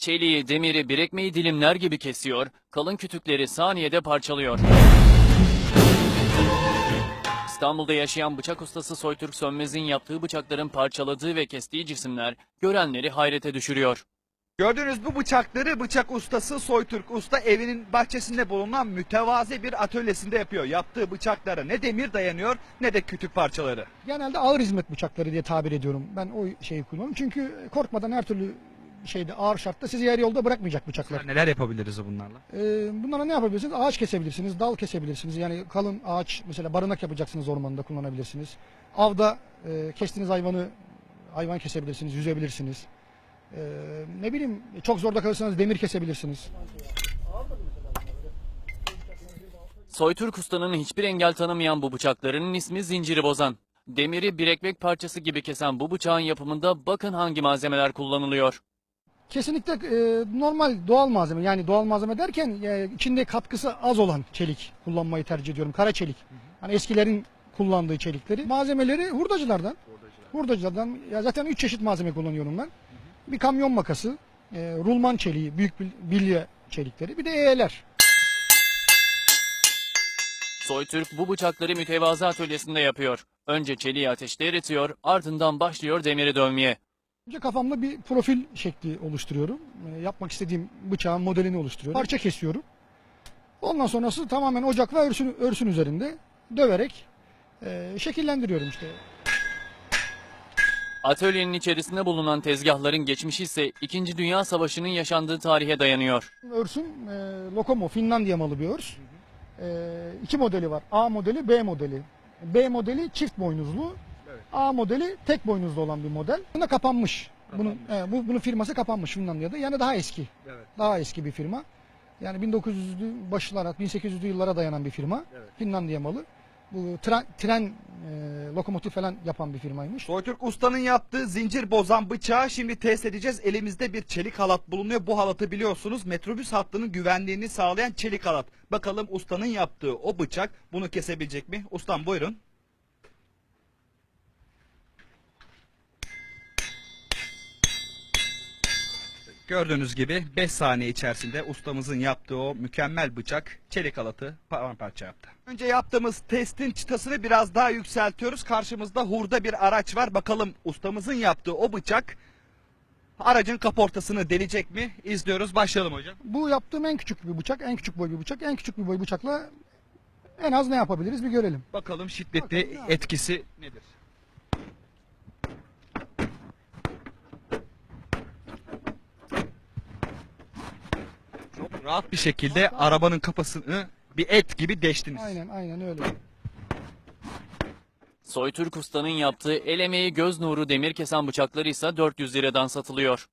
Çeliği, demiri, bir ekmeği dilimler gibi kesiyor, kalın kütükleri saniyede parçalıyor. İstanbul'da yaşayan bıçak ustası Soytürk Sönmez'in yaptığı bıçakların parçaladığı ve kestiği cisimler görenleri hayrete düşürüyor. Gördüğünüz bu bıçakları bıçak ustası Soytürk Usta evinin bahçesinde bulunan mütevazi bir atölyesinde yapıyor. Yaptığı bıçaklara ne demir dayanıyor ne de kütük parçaları. Genelde ağır hizmet bıçakları diye tabir ediyorum. Ben o şeyi kullanıyorum. Çünkü korkmadan her türlü şeyde ağır şartta sizi yer yolda bırakmayacak bıçaklar. Neler yapabiliriz bunlarla? Ee, bunlara ne yapabilirsiniz? Ağaç kesebilirsiniz, dal kesebilirsiniz. Yani kalın ağaç mesela barınak yapacaksınız ormanda kullanabilirsiniz. Avda e, kestiğiniz hayvanı hayvan kesebilirsiniz, yüzebilirsiniz. Ee, ne bileyim çok zorda kalırsanız demir kesebilirsiniz. Soytürk Usta'nın hiçbir engel tanımayan bu bıçaklarının ismi zinciri bozan. Demiri bir ekmek parçası gibi kesen bu bıçağın yapımında bakın hangi malzemeler kullanılıyor. Kesinlikle e, normal doğal malzeme yani doğal malzeme derken e, içinde katkısı az olan çelik kullanmayı tercih ediyorum. Kara çelik. Hani eskilerin kullandığı çelikleri. Malzemeleri hurdacılardan. Hurdacılardan. Ya zaten üç çeşit malzeme kullanıyorum ben. Bir kamyon makası, e, rulman çeliği, büyük bil- bilye çelikleri, bir de eğeler. Soytürk bu bıçakları mütevazı atölyesinde yapıyor. Önce çeliği ateşte eritiyor, ardından başlıyor demiri dövmeye. Önce kafamda bir profil şekli oluşturuyorum. E, yapmak istediğim bıçağın modelini oluşturuyorum. Parça kesiyorum. Ondan sonrası tamamen ocak ve örsün, örsün üzerinde döverek e, şekillendiriyorum işte. Atölyenin içerisinde bulunan tezgahların geçmişi ise 2. Dünya Savaşı'nın yaşandığı tarihe dayanıyor. Örsün e, Lokomo Finlandiya malı bir örs. E, iki modeli var. A modeli, B modeli. B modeli çift boynuzlu. A modeli tek boynuzlu olan bir model. Buna kapanmış. Bunun e, bu bunun firması kapanmış Finlandiya'da. Yani daha eski. Evet. Daha eski bir firma. Yani 1900'lü başlara, 1800'lü yıllara dayanan bir firma. Finlandiya malı. Bu tren, tren e, lokomotif falan yapan bir firmaymış. Soytürk Usta'nın yaptığı zincir bozan bıçağı şimdi test edeceğiz. Elimizde bir çelik halat bulunuyor. Bu halatı biliyorsunuz metrobüs hattının güvenliğini sağlayan çelik halat. Bakalım ustanın yaptığı o bıçak bunu kesebilecek mi? Ustam buyurun. Gördüğünüz gibi 5 saniye içerisinde ustamızın yaptığı o mükemmel bıçak çelik halatı paramparça yaptı. Önce yaptığımız testin çıtasını biraz daha yükseltiyoruz. Karşımızda hurda bir araç var. Bakalım ustamızın yaptığı o bıçak aracın kaportasını delecek mi? İzliyoruz. Başlayalım hocam. Bu yaptığım en küçük bir bıçak, en küçük boy bir bıçak. En küçük bir boy bıçakla en az ne yapabiliriz bir görelim. Bakalım şiddetli Bakalım etkisi nedir? Rahat bir şekilde arabanın kafasını bir et gibi deştiniz. Aynen aynen öyle. Soytürk Usta'nın yaptığı el emeği göz nuru demir kesen bıçakları ise 400 liradan satılıyor.